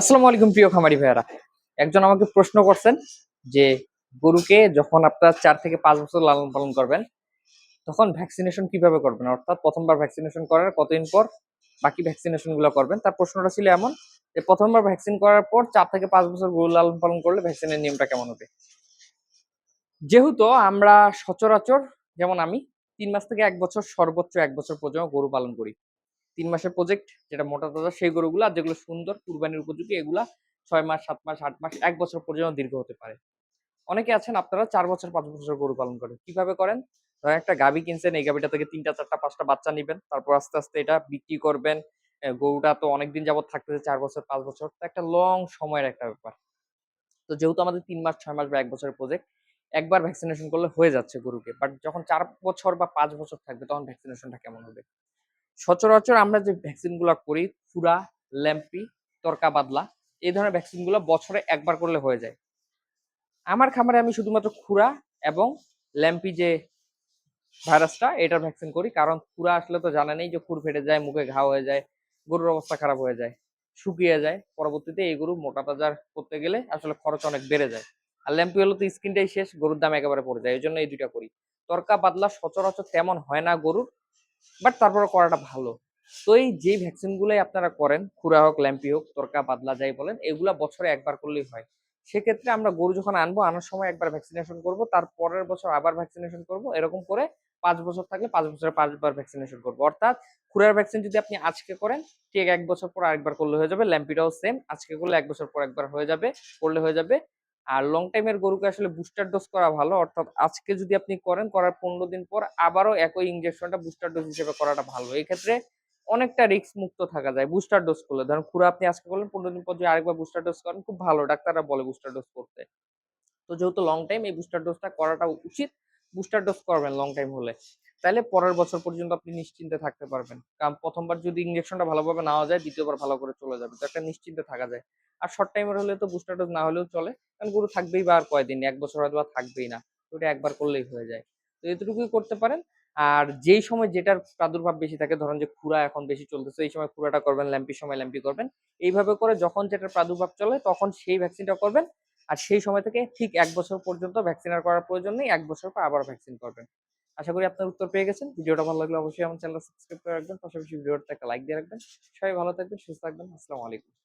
আসসালামু আলাইকুম, প্রিয় খামারি ভাইয়ারা। একজন আমাকে প্রশ্ন করছেন যে, গরুকে যখন আপনার চার থেকে পাঁচ বছর লালন পালন করবেন, তখন ভ্যাকসিনেশন কীভাবে করবেন? অর্থাৎ প্রথমবার ভ্যাকসিনেশন করার কতদিন পর বাকি ভ্যাকসিনেশনগুলো করবেন? তার প্রশ্নটা ছিল এমন যে, প্রথমবার ভ্যাকসিন করার পর চার থেকে পাঁচ বছর গরু লালন পালন করলে ভ্যাকসিনের নিয়মটা কেমন হবে? যেহেতু আমরা সচরাচর, যেমন আমি, তিন মাস থেকে এক বছর, সর্বোচ্চ এক বছর পর্যন্ত গরু পালন করি। তিন মাসের প্রজেক্ট যেটা মোটা তাজা, সেই গরুগুলো আর যেগুলো সুন্দর, কুরবানির উপযোগী, এগুলা ছয় মাস, সাত মাস, আট মাস, এক বছর পর্যন্ত দীর্ঘ হতে পারে। অনেকে আছেন আপনারা চার বছর, পাঁচ বছর গরু পালন করেন। কীভাবে করেন? ধরেন একটা গাভী কিনছেন, এই গাভীটা থেকে তিনটা, চারটা, পাঁচটা বাচ্চা নিবেন, তারপর আস্তে আস্তে এটা বিক্রি করবেন। গরুটা তো অনেকদিন যাবত থাকতেছে, চার বছর, পাঁচ বছর, তো একটা লং সময়ের একটা ব্যাপার। তো যেহেতু আমাদের তিন মাস, ছয় মাস বা এক বছরের প্রজেক্ট একবার ভ্যাকসিনেশন করলে হয়ে যাচ্ছে গরুকে। বাট যখন চার বছর বা পাঁচ বছর থাকবে, তখন ভ্যাকসিনেশনটা কেমন হবে? সচরাচর আমরা যে ভ্যাকসিনগুলো করি ফুরা ল্যাম্পি, তরকা বাদলা, এই ধরনের ভ্যাকসিনগুলো বছরে একবার করলে হয়ে যায়। আমার খামারে আমি শুধুমাত্র খুরা এবং ল্যাম্পি যে ভাইরাসটা, এটার ভ্যাকসিন করি। কারণ খুরা আসলে তো জানা নেই যে খুর ফেটে যায়, মুখে ঘা হয়ে যায়, গরুর অবস্থা খারাপ হয়ে যায়, শুকিয়ে যায়। পরবর্তীতে এই গরু মোটা তাজার করতে গেলে আসলে খরচ অনেক বেড়ে যায়। আর ল্যাম্পি হলো তো স্কিনটাই শেষ, গরুর দাম একেবারে পড়ে যায়। এই জন্য এই দুইটা করি। তরকা বাদলা সচরাচর তেমন হয় না গরুর। বাট তারপরে করাটা ভালো। তো এই যে ভ্যাকসিন গুলাই আপনারা করেন, খুরা হোক, ল্যাম্পি হোক, তরকা, বাদলা, যাই বলেন, এগুলা বছরে একবার করলেই হয়। সেক্ষেত্রে আমরা গরু যখন আনব, আনার সময় একবার ভ্যাকসিনেশন করব, তার পরের বছর আবার ভ্যাকসিনেশন করব, এরকম করে পাঁচ বছর থাকলে পাঁচ বছরে পাঁচবার ভ্যাকসিনেশন করব। অর্থাৎ খুরার ভ্যাকসিন যদি আপনি আজকে করেন, ঠিক এক বছর পর আরেকবার করলে হয়ে যাবে, ল্যাম্পিটাও সেম আজকে করলে এক বছর পর একবার হয়ে যাবে, করলে হয়ে যাবে আর লং টাইমের গরুকে আসলে বুস্টার ডোজ করা ভালো, অর্থাৎ আজকে যদি আপনি করেন, করার পনেরো দিন পর আবারও একই ইঞ্জেকশনটা বুস্টার ডোজ হিসেবে করাটা ভালো। এক্ষেত্রে ক্ষেত্রে অনেকটা রিস্ক মুক্ত থাকা যায় বুস্টার ডোজ করলে। ধরেন খুঁড়া আপনি আজকে করলেন, পনেরো দিন পর যদি আরেকবার বুস্টার ডোজ করেন, খুব ভালো, ডাক্তাররা বলে বুস্টার ডোজ করতে। তো যেহেতু লং টাইম এই বুস্টার ডোজটা করাটা উচিত বুস্টার ডোজ করবেন লং টাইম হলে। তাহলে পরের বছর পর্যন্ত আপনি নিশ্চিন্তে থাকতে পারবেন। কারণ প্রথমবার যদি ইঞ্জেকশনটা ভালোভাবে নেওয়া যায়, দ্বিতীয়বার ভালো করে চলে যাবে। তো একটা নিশ্চিন্তে থাকা যায়। আর শর্ট টাইমের হলে তো বুস্টার ডোজ না হলেও চলে। কারণ গরু থাকবেই বা আর কয়দিন? এক বছর হয়তো বা থাকবেই না। এটা একবার করলেই হয়ে যায়। তো এতটুকুই করতে পারেন। আর যেই সময় যেটার প্রাদুর্ভাব বেশি থাকে, ধরেন যে খুরা এখন বেশি চলতেছে, এই সময় খুরাটা করবেন, ল্যাম্পির সময় ল্যাম্পি করবেন। এইভাবে করে যখন যেটার প্রাদুর্ভাব চলে, তখন সেই ভ্যাকসিনটা করবেন। আর সেই সময় থেকে ঠিক এক বছর পর্যন্ত ভ্যাকসিন আর করার প্রয়োজন নেই, এক বছর পর আবার ভ্যাকসিন করবেন। আশা করি আপনার উত্তর পেয়ে গেছেন। ভিডিওটা ভালো লাগলে অবশ্যই আমার চ্যানেল সাবস্ক্রাইব করে রাখবেন, পাশাপাশি ভিডিওটা একটা লাইক দিয়ে রাখবেন। সবাই ভালো থাকবেন, সুস্থ থাকবেন। আসসালামু আলাইকুম।